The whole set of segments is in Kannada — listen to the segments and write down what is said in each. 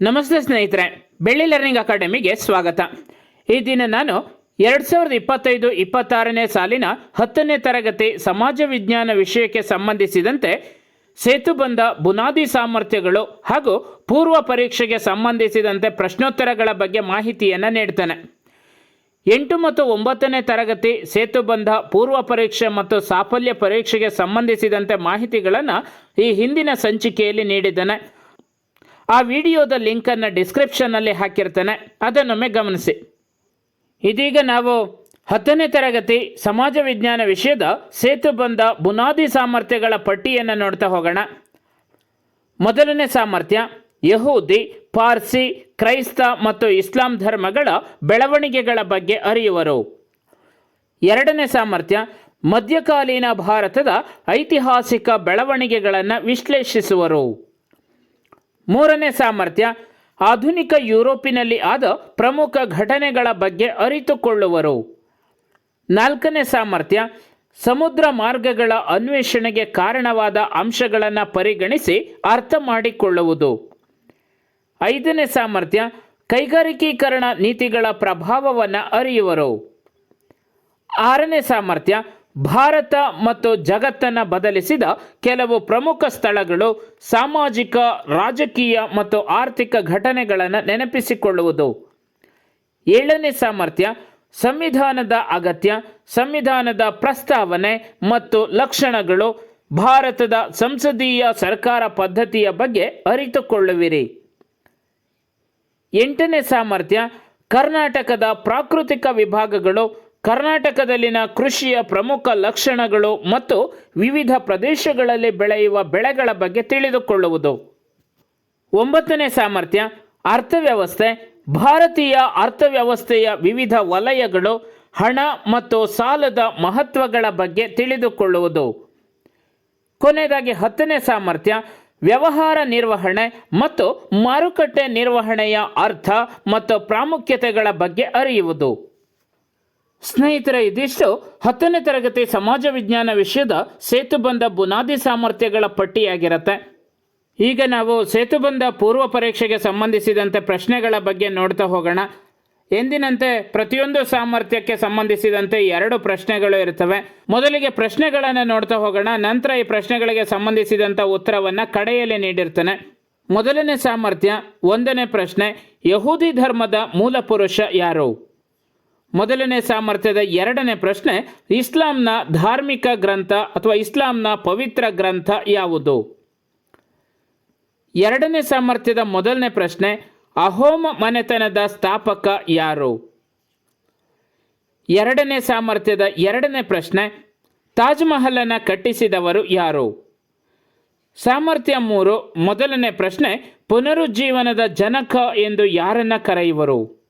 ನಮಸ್ತೆ ಸ್ನೇಹಿತರೆ, ಬೆಳ್ಳಿ ಲರ್ನಿಂಗ್ ಅಕಾಡೆಮಿಗೆ ಸ್ವಾಗತ. ಈ ದಿನ ನಾನು ಎರಡು ಸಾವಿರದ ಇಪ್ಪತ್ತೈದು ಇಪ್ಪತ್ತಾರನೇ ಸಾಲಿನ ಹತ್ತನೇ ತರಗತಿ ಸಮಾಜ ವಿಜ್ಞಾನ ವಿಷಯಕ್ಕೆ ಸಂಬಂಧಿಸಿದಂತೆ ಸೇತುಬಂಧ ಬುನಾದಿ ಸಾಮರ್ಥ್ಯಗಳು ಹಾಗೂ ಪೂರ್ವ ಪರೀಕ್ಷೆಗೆ ಸಂಬಂಧಿಸಿದಂತೆ ಪ್ರಶ್ನೋತ್ತರಗಳ ಬಗ್ಗೆ ಮಾಹಿತಿಯನ್ನು ನೀಡ್ತಾನೆ. ಎಂಟು ಮತ್ತು ಒಂಬತ್ತನೇ ತರಗತಿ ಸೇತುಬಂಧ ಪೂರ್ವ ಪರೀಕ್ಷೆ ಮತ್ತು ಸಾಫಲ್ಯ ಪರೀಕ್ಷೆಗೆ ಸಂಬಂಧಿಸಿದಂತೆ ಮಾಹಿತಿಗಳನ್ನು ಈ ಹಿಂದಿನ ಸಂಚಿಕೆಯಲ್ಲಿ ನೀಡಿದ್ದಾನೆ. ಆ ವಿಡಿಯೋದ ಲಿಂಕನ್ನು ಡಿಸ್ಕ್ರಿಪ್ಷನ್ನಲ್ಲಿ ಹಾಕಿರ್ತಾನೆ. ಅದನ್ನೊಮ್ಮೆ ಗಮನಿಸಿ. ಇದೀಗ ನಾವು ಹತ್ತನೇ ತರಗತಿ ಸಮಾಜ ವಿಜ್ಞಾನ ವಿಷಯದ ಸೇತು ಬಂದ ಬುನಾದಿ ಸಾಮರ್ಥ್ಯಗಳ ಪಟ್ಟಿಯನ್ನು ನೋಡ್ತಾ ಹೋಗೋಣ. ಮೊದಲನೇ ಸಾಮರ್ಥ್ಯ, ಯಹೂದಿ, ಪಾರ್ಸಿ, ಕ್ರೈಸ್ತ ಮತ್ತು ಇಸ್ಲಾಂ ಧರ್ಮಗಳ ಬೆಳವಣಿಗೆಗಳ ಬಗ್ಗೆ ಅರಿಯುವರು. ಎರಡನೇ ಸಾಮರ್ಥ್ಯ, ಮಧ್ಯಕಾಲೀನ ಭಾರತದ ಐತಿಹಾಸಿಕ ಬೆಳವಣಿಗೆಗಳನ್ನು ವಿಶ್ಲೇಷಿಸುವರು. ಮೂರನೇ ಸಾಮರ್ಥ್ಯ, ಆಧುನಿಕ ಯುರೋಪಿನಲ್ಲಿ ಆದ ಪ್ರಮುಖ ಘಟನೆಗಳ ಬಗ್ಗೆ ಅರಿತುಕೊಳ್ಳುವರು. ನಾಲ್ಕನೇ ಸಾಮರ್ಥ್ಯ, ಸಮುದ್ರ ಮಾರ್ಗಗಳ ಅನ್ವೇಷಣೆಗೆ ಕಾರಣವಾದ ಅಂಶಗಳನ್ನು ಪರಿಗಣಿಸಿ ಅರ್ಥ ಮಾಡಿಕೊಳ್ಳುವುದು. ಐದನೇ ಸಾಮರ್ಥ್ಯ, ಕೈಗಾರಿಕೀಕರಣ ನೀತಿಗಳ ಪ್ರಭಾವವನ್ನು ಅರಿಯುವರು. ಆರನೇ ಸಾಮರ್ಥ್ಯ ಭಾರತ ಮತ್ತು ಜಗತ್ತನ್ನು ಬದಲಿಸಿದ ಕೆಲವು ಪ್ರಮುಖ ಸ್ಥಳಗಳು ಸಾಮಾಜಿಕ, ರಾಜಕೀಯ ಮತ್ತು ಆರ್ಥಿಕ ಘಟನೆಗಳನ್ನು ನೆನಪಿಸಿಕೊಳ್ಳುವುದು. ಏಳನೇ ಸಾಮರ್ಥ್ಯ, ಸಂವಿಧಾನದ ಅಗತ್ಯ, ಸಂವಿಧಾನದ ಪ್ರಸ್ತಾವನೆ ಮತ್ತು ಲಕ್ಷಣಗಳು ಭಾರತದ ಸಂಸದೀಯ ಸರ್ಕಾರ ಪದ್ಧತಿಯ ಬಗ್ಗೆ ಅರಿತುಕೊಳ್ಳುವಿರಿ. ಎಂಟನೇ ಸಾಮರ್ಥ್ಯ, ಕರ್ನಾಟಕದ ಪ್ರಾಕೃತಿಕ ವಿಭಾಗಗಳು ಕರ್ನಾಟಕದಲ್ಲಿನ ಕೃಷಿಯ ಪ್ರಮುಖ ಲಕ್ಷಣಗಳು ಮತ್ತು ವಿವಿಧ ಪ್ರದೇಶಗಳಲ್ಲಿ ಬೆಳೆಯುವ ಬೆಳೆಗಳ ಬಗ್ಗೆ ತಿಳಿದುಕೊಳ್ಳುವುದು. ಒಂಬತ್ತನೇ ಸಾಮರ್ಥ್ಯ, ಅರ್ಥವ್ಯವಸ್ಥೆ. ಭಾರತೀಯ ಅರ್ಥವ್ಯವಸ್ಥೆಯ ವಿವಿಧ ವಲಯಗಳು ಹಣ ಮತ್ತು ಸಾಲದ ಮಹತ್ವಗಳ ಬಗ್ಗೆ ತಿಳಿದುಕೊಳ್ಳುವುದು. ಕೊನೆಯದಾಗಿ ಹತ್ತನೇ ಸಾಮರ್ಥ್ಯ, ವ್ಯವಹಾರ ನಿರ್ವಹಣೆ ಮತ್ತು ಮಾರುಕಟ್ಟೆ ನಿರ್ವಹಣೆಯ ಅರ್ಥ ಮತ್ತು ಪ್ರಾಮುಖ್ಯತೆಗಳ ಬಗ್ಗೆ ಅರಿಯುವುದು. ಸ್ನೇಹಿತರೆ, ಇದಿಷ್ಟು ಹತ್ತನೇ ತರಗತಿ ಸಮಾಜ ವಿಜ್ಞಾನ ವಿಷಯದ ಸೇತುಬಂಧ ಬುನಾದಿ ಸಾಮರ್ಥ್ಯಗಳ ಪಟ್ಟಿಯಾಗಿರುತ್ತೆ. ಈಗ ನಾವು ಸೇತುಬಂಧ ಪೂರ್ವ ಪರೀಕ್ಷೆಗೆ ಸಂಬಂಧಿಸಿದಂತೆ ಪ್ರಶ್ನೆಗಳ ಬಗ್ಗೆ ನೋಡ್ತಾ ಹೋಗೋಣ. ಎಂದಿನಂತೆ ಪ್ರತಿಯೊಂದು ಸಾಮರ್ಥ್ಯಕ್ಕೆ ಸಂಬಂಧಿಸಿದಂತೆ ಎರಡು ಪ್ರಶ್ನೆಗಳು ಇರ್ತವೆ ಮೊದಲಿಗೆ ಪ್ರಶ್ನೆಗಳನ್ನು ನೋಡ್ತಾ ಹೋಗೋಣ. ನಂತರ ಈ ಪ್ರಶ್ನೆಗಳಿಗೆ ಸಂಬಂಧಿಸಿದಂಥ ಉತ್ತರವನ್ನು ಕಡೆಯಲ್ಲಿ ನೀಡಿರ್ತಾನೆ. ಮೊದಲನೇ ಸಾಮರ್ಥ್ಯ, ಒಂದನೇ ಪ್ರಶ್ನೆ, ಯಹೂದಿ ಧರ್ಮದ ಮೂಲ ಪುರುಷ ಯಾರು? ಮೊದಲನೇ ಸಾಮರ್ಥ್ಯದ ಎರಡನೇ ಪ್ರಶ್ನೆ, ಇಸ್ಲಾಂನ ಧಾರ್ಮಿಕ ಗ್ರಂಥ ಅಥವಾ ಇಸ್ಲಾಂನ ಪವಿತ್ರ ಗ್ರಂಥ ಯಾವುದು? ಎರಡನೇ ಸಾಮರ್ಥ್ಯದ ಮೊದಲನೇ ಪ್ರಶ್ನೆ, ಅಹೋಮ ಮನೆತನದ ಸ್ಥಾಪಕ ಯಾರು? ಎರಡನೇ ಸಾಮರ್ಥ್ಯದ ಎರಡನೇ ಪ್ರಶ್ನೆ ತಾಜ್ ಮಹಲನ್ನು ಕಟ್ಟಿಸಿದವರು ಯಾರು? ಸಾಮರ್ಥ್ಯ ಮೂರು, ಮೊದಲನೇ ಪ್ರಶ್ನೆ, ಪುನರುಜ್ಜೀವನದ ಜನಕ ಎಂದು ಯಾರನ್ನ ಕರೆಯುವರು?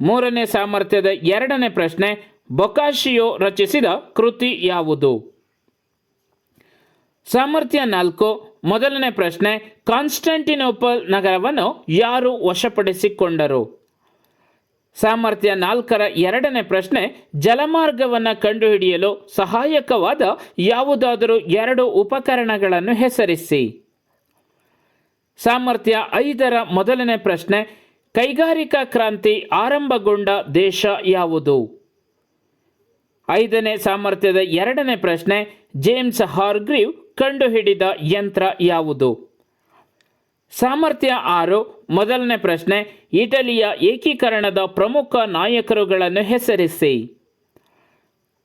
ಮೂರನೇ ಸಾಮರ್ಥ್ಯದ ಎರಡನೇ ಪ್ರಶ್ನೆ ಬೊಕಾಶಿಯೋ ರಚಿಸಿದ ಕೃತಿ ಯಾವುದು? ಸಾಮರ್ಥ್ಯ ನಾಲ್ಕು, ಮೊದಲನೇ ಪ್ರಶ್ನೆ, ಕಾನ್ಸ್ಟಂಟಿನೋಪಲ್ ನಗರವನ್ನು ಯಾರು ವಶಪಡಿಸಿಕೊಂಡರು? ಸಾಮರ್ಥ್ಯ ನಾಲ್ಕರ ಎರಡನೇ ಪ್ರಶ್ನೆ, ಜಲಮಾರ್ಗವನ್ನು ಕಂಡುಹಿಡಿಯಲು ಸಹಾಯಕವಾದ ಯಾವುದಾದರೂ ಎರಡು ಉಪಕರಣಗಳನ್ನು ಹೆಸರಿಸಿ. ಸಾಮರ್ಥ್ಯ ಐದರ ಮೊದಲನೇ ಪ್ರಶ್ನೆ ಕೈಗಾರಿಕಾ ಕ್ರಾಂತಿ ಆರಂಭಗೊಂಡ ದೇಶ ಯಾವುದು? ಐದನೇ ಸಾಮರ್ಥ್ಯದ ಎರಡನೇ ಪ್ರಶ್ನೆ, ಜೇಮ್ಸ್ ಹಾರ್ಗ್ರೀವ್ ಕಂಡುಹಿಡಿದ ಯಂತ್ರ ಯಾವುದು? ಸಾಮರ್ಥ್ಯ ಆರು, ಮೊದಲನೇ ಪ್ರಶ್ನೆ, ಇಟಲಿಯ ಏಕೀಕರಣದ ಪ್ರಮುಖ ನಾಯಕರುಗಳನ್ನು ಹೆಸರಿಸಿ.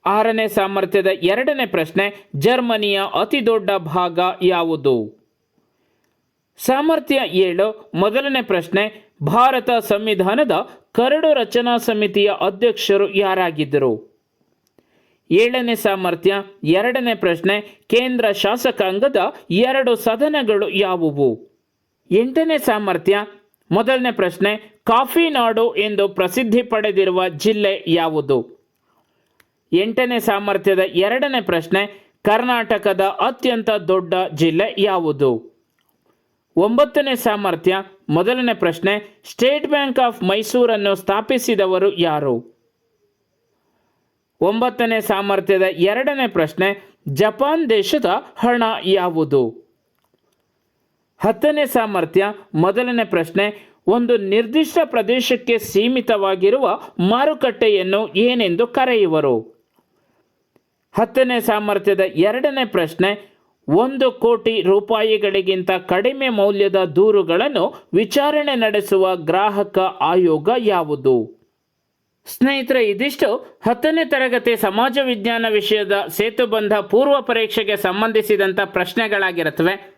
ಆರನೇ ಸಾಮರ್ಥ್ಯದ ಎರಡನೇ ಪ್ರಶ್ನೆ, ಜರ್ಮನಿಯ ಅತಿದೊಡ್ಡ ಭಾಗ ಯಾವುದು? ಸಾಮರ್ಥ್ಯ ಏಳು, ಮೊದಲನೇ ಪ್ರಶ್ನೆ ಭಾರತ ಸಂವಿಧಾನದ ಕರಡು ರಚನಾ ಸಮಿತಿಯ ಅಧ್ಯಕ್ಷರು ಯಾರಾಗಿದ್ದರು? ಏಳನೇ ಸಾಮರ್ಥ್ಯ, ಎರಡನೇ ಪ್ರಶ್ನೆ, ಕೇಂದ್ರ ಶಾಸಕಾಂಗದ ಎರಡು ಸದನಗಳು ಯಾವುವು? ಎಂಟನೇ ಸಾಮರ್ಥ್ಯ, ಮೊದಲನೇ ಪ್ರಶ್ನೆ, ಕಾಫಿ ನಾಡು ಎಂದು ಪ್ರಸಿದ್ಧಿ ಪಡೆದಿರುವ ಜಿಲ್ಲೆ ಯಾವುದು? ಎಂಟನೇ ಸಾಮರ್ಥ್ಯದ ಎರಡನೇ ಪ್ರಶ್ನೆ, ಕರ್ನಾಟಕದ ಅತ್ಯಂತ ದೊಡ್ಡ ಜಿಲ್ಲೆ ಯಾವುದು? ಒಂಬತ್ತನೇ ಸಾಮರ್ಥ್ಯ ಮೊದಲನೇ ಪ್ರಶ್ನೆ, ಸ್ಟೇಟ್ ಬ್ಯಾಂಕ್ ಆಫ್ ಮೈಸೂರನ್ನು ಸ್ಥಾಪಿಸಿದವರು ಯಾರು? ಒಂಬತ್ತನೇ ಸಾಮರ್ಥ್ಯದ ಎರಡನೇ ಪ್ರಶ್ನೆ, ಜಪಾನ್ ದೇಶದ ಹಣ ಯಾವುದು? ಹತ್ತನೇ ಸಾಮರ್ಥ್ಯ, ಮೊದಲನೇ ಪ್ರಶ್ನೆ, ಒಂದು ನಿರ್ದಿಷ್ಟ ಪ್ರದೇಶಕ್ಕೆ ಸೀಮಿತವಾಗಿರುವ ಮಾರುಕಟ್ಟೆಯನ್ನು ಏನೆಂದು ಕರೆಯುವರು? ಹತ್ತನೇ ಸಾಮರ್ಥ್ಯದ ಎರಡನೇ ಪ್ರಶ್ನೆ ಒಂದು ಕೋಟಿ ರೂಪಾಯಿಗಳಿಗಿಂತ ಕಡಿಮೆ ಮೌಲ್ಯದ ದೂರುಗಳನ್ನು ವಿಚಾರಣೆ ನಡೆಸುವ ಗ್ರಾಹಕ ಆಯೋಗ ಯಾವುದು? ಸ್ನೇಹಿತರೆ, ಇದಿಷ್ಟು. ಹತ್ತನೇ ತರಗತಿ ಸಮಾಜ ವಿಜ್ಞಾನ ವಿಷಯದ ಸೇತುಬಂಧ ಪೂರ್ವ ಪರೀಕ್ಷೆಗೆ ಸಂಬಂಧಿಸಿದಂಥ ಪ್ರಶ್ನೆಗಳಾಗಿರುತ್ತವೆ.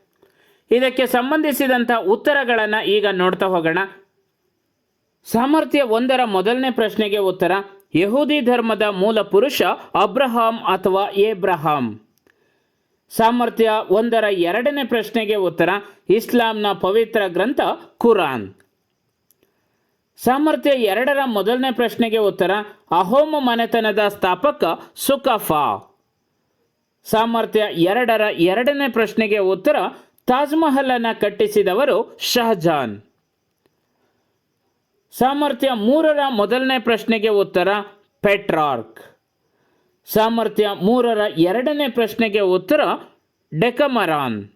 ಇದಕ್ಕೆ ಸಂಬಂಧಿಸಿದಂಥ ಉತ್ತರಗಳನ್ನು ಈಗ ನೋಡ್ತಾ ಹೋಗೋಣ. ಸಾಮರ್ಥ್ಯ ಒಂದರ ಮೊದಲನೇ ಪ್ರಶ್ನೆಗೆ ಉತ್ತರ, ಯಹೂದಿ ಧರ್ಮದ ಮೂಲ ಪುರುಷ ಅಬ್ರಹಾಂ ಅಥವಾ ಏಬ್ರಹಾಂ? ಸಾಮರ್ಥ್ಯ ಒಂದರ ಎರಡನೇ ಪ್ರಶ್ನೆಗೆ ಉತ್ತರ, ಇಸ್ಲಾಂನ ಪವಿತ್ರ ಗ್ರಂಥ ಕುರಾನ್. ಸಾಮರ್ಥ್ಯ ಎರಡರ ಮೊದಲನೇ ಪ್ರಶ್ನೆಗೆ ಉತ್ತರ, ಅಹೋಮ ಮನೆತನದ ಸ್ಥಾಪಕ ಸುಕಫಾ. ಸಾಮರ್ಥ್ಯ ಎರಡರ ಎರಡನೇ ಪ್ರಶ್ನೆಗೆ ಉತ್ತರ ತಾಜ್ಮಹಲನ್ನು ಕಟ್ಟಿಸಿದವರು ಶಹಜಾನ್. ಸಾಮರ್ಥ್ಯ ಮೂರರ ಮೊದಲನೇ ಪ್ರಶ್ನೆಗೆ ಉತ್ತರ, ಪೆಟ್ರಾರ್ಕ್. ಸಾಮರ್ಥ್ಯ ಮೂರರ ಎರಡನೇ ಪ್ರಶ್ನೆಗೆ ಉತ್ತರ ಡೆಕಮರಾನ್.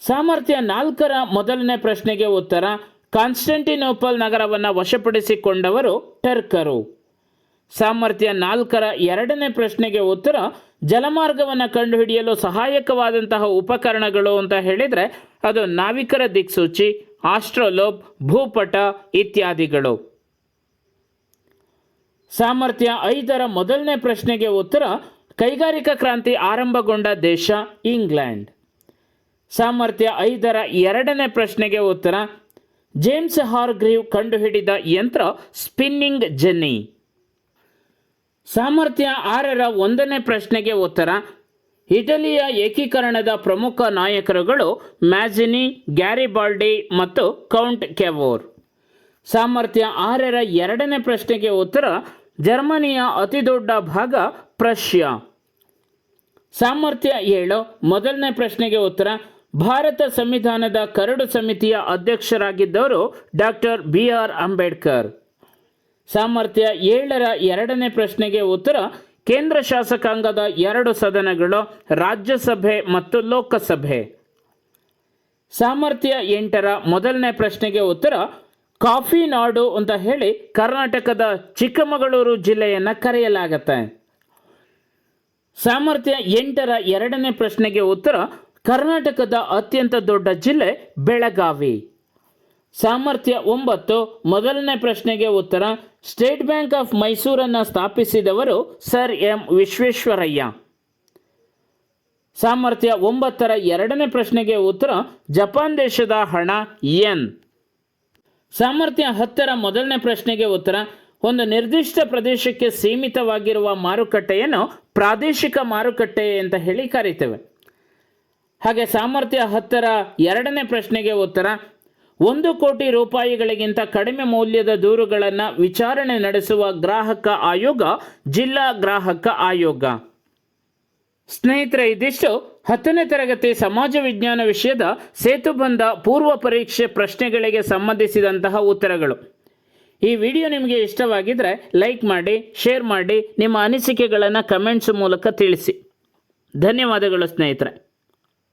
ಸಾಮರ್ಥ್ಯ ನಾಲ್ಕರ ಮೊದಲನೇ ಪ್ರಶ್ನೆಗೆ ಉತ್ತರ ಕಾನ್ಸ್ಟಂಟಿನೋಪಲ್ ನಗರವನ್ನು ವಶಪಡಿಸಿಕೊಂಡವರು ಟರ್ಕರು. ಸಾಮರ್ಥ್ಯ ನಾಲ್ಕರ ಎರಡನೇ ಪ್ರಶ್ನೆಗೆ ಉತ್ತರ ಜಲಮಾರ್ಗವನ್ನು ಕಂಡುಹಿಡಿಯಲು ಸಹಾಯಕವಾದಂತಹ ಉಪಕರಣಗಳು ಅಂತ ಹೇಳಿದರೆ ಅದು ನಾವಿಕರ ದಿಕ್ಸೂಚಿ, ಆಸ್ಟ್ರೋಲೋಪ್, ಭೂಪಟ ಇತ್ಯಾದಿಗಳು. ಸಾಮರ್ಥ್ಯ ಐದರ ಮೊದಲನೇ ಪ್ರಶ್ನೆಗೆ ಉತ್ತರ, ಕೈಗಾರಿಕಾ ಕ್ರಾಂತಿ ಆರಂಭಗೊಂಡ ದೇಶ ಇಂಗ್ಲೆಂಡ್. ಸಾಮರ್ಥ್ಯ ಐದರ ಎರಡನೇ ಪ್ರಶ್ನೆಗೆ ಉತ್ತರ, ಜೇಮ್ಸ್ ಹಾರ್ಗ್ರೀವ್ ಕಂಡುಹಿಡಿದ ಯಂತ್ರ ಸ್ಪಿನ್ನಿಂಗ್ ಜೆನ್ನಿ. ಸಾಮರ್ಥ್ಯ ಆರರ ಒಂದನೇ ಪ್ರಶ್ನೆಗೆ ಉತ್ತರ, ಇಟಲಿಯ ಏಕೀಕರಣದ ಪ್ರಮುಖ ನಾಯಕರುಗಳು ಮ್ಯಾಜಿನಿ, ಗ್ಯಾರಿಬಾಲ್ಡಿ ಮತ್ತು ಕೌಂಟ್ ಕೆವೋರ್. ಸಾಮರ್ಥ್ಯ ಆರರ ಎರಡನೇ ಪ್ರಶ್ನೆಗೆ ಉತ್ತರ ಜರ್ಮನಿಯ ಅತಿದೊಡ್ಡ ಭಾಗ ಪ್ರಷ್ಯಾ. ಸಾಮರ್ಥ್ಯ ಏಳು. ಮೊದಲನೇ ಪ್ರಶ್ನೆಗೆ ಉತ್ತರ, ಭಾರತ ಸಂವಿಧಾನದ ಕರಡು ಸಮಿತಿಯ ಅಧ್ಯಕ್ಷರಾಗಿದ್ದವರು ಡಾಕ್ಟರ್ ಬಿ ಆರ್ ಅಂಬೇಡ್ಕರ್. ಸಾಮರ್ಥ್ಯ ಏಳರ ಎರಡನೇ ಪ್ರಶ್ನೆಗೆ ಉತ್ತರ, ಕೇಂದ್ರ ಶಾಸಕಾಂಗದ ಎರಡು ಸದನಗಳು ರಾಜ್ಯಸಭೆ ಮತ್ತು ಲೋಕಸಭೆ. ಸಾಮರ್ಥ್ಯ ಎಂಟರ ಮೊದಲನೇ ಪ್ರಶ್ನೆಗೆ ಉತ್ತರ ಕಾಫಿ ನಾಡು ಅಂತ ಹೇಳಿ ಕರ್ನಾಟಕದ ಚಿಕ್ಕಮಗಳೂರು ಜಿಲ್ಲೆಯನ್ನು ಕರೆಯಲಾಗತ್ತೆ. ಸಾಮರ್ಥ್ಯ ಎಂಟರ ಎರಡನೇ ಪ್ರಶ್ನೆಗೆ ಉತ್ತರ, ಕರ್ನಾಟಕದ ಅತ್ಯಂತ ದೊಡ್ಡ ಜಿಲ್ಲೆ ಬೆಳಗಾವಿ. ಸಾಮರ್ಥ್ಯ ಒಂಬತ್ತು, ಮೊದಲನೇ ಪ್ರಶ್ನೆಗೆ ಉತ್ತರ, ಸ್ಟೇಟ್ ಬ್ಯಾಂಕ್ ಆಫ್ ಮೈಸೂರನ್ನು ಸ್ಥಾಪಿಸಿದವರು ಸರ್ ಎಂ ವಿಶ್ವೇಶ್ವರಯ್ಯ. ಸಾಮರ್ಥ್ಯ ಒಂಬತ್ತರ ಎರಡನೇ ಪ್ರಶ್ನೆಗೆ ಉತ್ತರ, ಜಪಾನ್ ದೇಶದ ಹಣ ಎನ್ ಸಾಮರ್ಥ್ಯ ಹತ್ತರ ಮೊದಲನೇ ಪ್ರಶ್ನೆಗೆ ಉತ್ತರ. ಒಂದು ನಿರ್ದಿಷ್ಟ ಪ್ರದೇಶಕ್ಕೆ ಸೀಮಿತವಾಗಿರುವ ಮಾರುಕಟ್ಟೆಯನ್ನು ಪ್ರಾದೇಶಿಕ ಮಾರುಕಟ್ಟೆ ಅಂತ ಹೇಳಿ ಕರೀತೇವೆ. ಹಾಗೆ ಸಾಮರ್ಥ್ಯ ಹತ್ತರ ಎರಡನೇ ಪ್ರಶ್ನೆಗೆ ಉತ್ತರ. ಒಂದು ಕೋಟಿ ರೂಪಾಯಿಗಳಿಗಿಂತ ಕಡಿಮೆ ಮೌಲ್ಯದ ದೂರುಗಳನ್ನು ವಿಚಾರಣೆ ನಡೆಸುವ ಗ್ರಾಹಕ ಆಯೋಗ ಜಿಲ್ಲಾ ಗ್ರಾಹಕ ಆಯೋಗ. ಸ್ನೇಹಿತರೆ, ಇದಿಷ್ಟು ಹತ್ತನೇ ತರಗತಿ ಸಮಾಜ ವಿಜ್ಞಾನ ವಿಷಯದ ಸೇತುಬಂಧ ಪೂರ್ವ ಪರೀಕ್ಷೆ ಪ್ರಶ್ನೆಗಳಿಗೆ ಸಂಬಂಧಿಸಿದಂತಹ ಉತ್ತರಗಳು. ಈ ವಿಡಿಯೋ ನಿಮಗೆ ಇಷ್ಟವಾಗಿದ್ದರೆ ಲೈಕ್ ಮಾಡಿ, ಶೇರ್ ಮಾಡಿ, ನಿಮ್ಮ ಅನಿಸಿಕೆಗಳನ್ನು ಕಮೆಂಟ್ಸ್ ಮೂಲಕ ತಿಳಿಸಿ. ಧನ್ಯವಾದಗಳು ಸ್ನೇಹಿತರೆ.